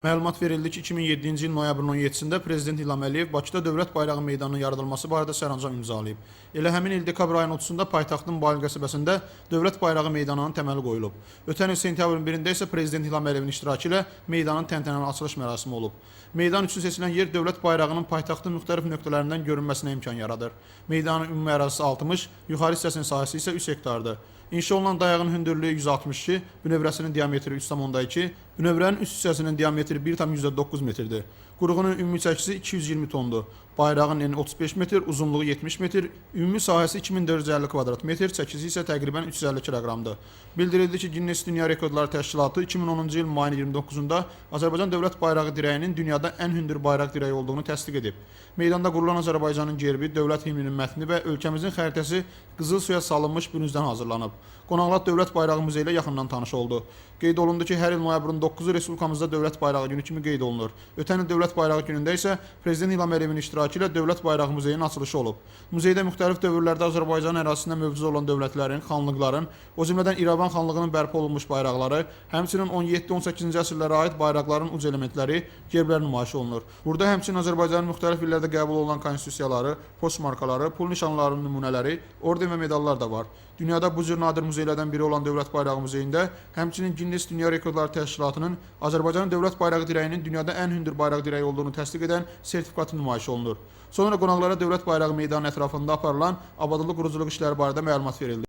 Məlumat verildi ki, 2007-ci il noyabrın 17-sində Prezident İlham Əliyev Bakıda Dövlət Bayrağı meydanının yaradılması barədə sərəncam imzalayıb. Elə həmin il dekabr ayının 30-da paytaxtın Bali qəsəbəsində Dövlət Bayrağı meydanının təməli qoyulub. Ötən il sentyabrın 1-də isə Prezident İlham Əliyevin iştirakı ilə meydanın təntənəli açılış mərasimi olub. Meydan üçün seçilən yer dövlət bayrağının paytaxtın müxtəlif nöqtələrindən görünməsinə imkan yaradır. Meydanın ümumi ərazisi 60, yuxarı hissəsinin sahəsi isə 3 hektardır. İnşa olunan dayağın hündürlüyü 162, bünövrəsinin diametri 3,2, bünövrənin üst hissəsinin diametri 1,9 metrdir. Qurğunun ümumi çəkisi 220 tondur. Bayrağın eni 35 metr, uzunluğu 70 metr, ümumi sahəsi 2450 kvadrat metr, çəkisi isə təqribən 350 kiloqramdır. Bildirildi ki, Guinness Dünya Rekordları Təşkilatı 2010-cu il mayın 29-da Azərbaycan dövlət bayrağı dirəyinin dünyada ən hündür bayraq dirəyi olduğunu təsdiq edib. Meydanda qurulan Azərbaycanın gerbi, dövlət himninin mətni və ölkəmizin xəritəsi qızıl suya salınmış bürüncdən hazırlanıb. Qonaqlar Dövlət Bayrağı Muzeyi ilə yaxından tanış oldu. Qeyd olundu ki, hər il noyabrın 9-u Respublikamızda Dövlət Bayrağı günü kimi qeyd olunur. Ötən il Dövlət Bayrağı günündə isə Prezident İlham Əliyevin iştirakı ilə Dövlət Bayrağı Muzeyinin açılışı olub. Muzeydə müxtəlif dövrlərdə Azərbaycan ərazisində mövcud olan dövlətlərin, xanlıqların, o cümlədən İrəvan xanlığının bərpa olunmuş bayraqları, həmçinin 17-18-ci əsrlərə aid bayraqların uc elementləri, gerblər nümayiş olunur. Burada həmçinin Azərbaycanın müxtəlif illərdə qəbul olunan konstitusiyaları, post markaları, pul nişanlarının nümunələri, orden və medallar da var. Dünyada bu cür nadir muzeylərdən biri olan Dövlət Bayrağı Muzeyində həmçinin Guinness Dünya Rekordları Təşkilatının Azərbaycanın dövlət bayraq dirəyinin dünyada ən hündür bayraq dirəyi olduğunu təsdiq edən sertifikatı nümayiş olunur. Sonra qonaqlara dövlət bayrağı meydanı ətrafında aparılan abadlıq quruculuq işləri barədə məlumat verildi.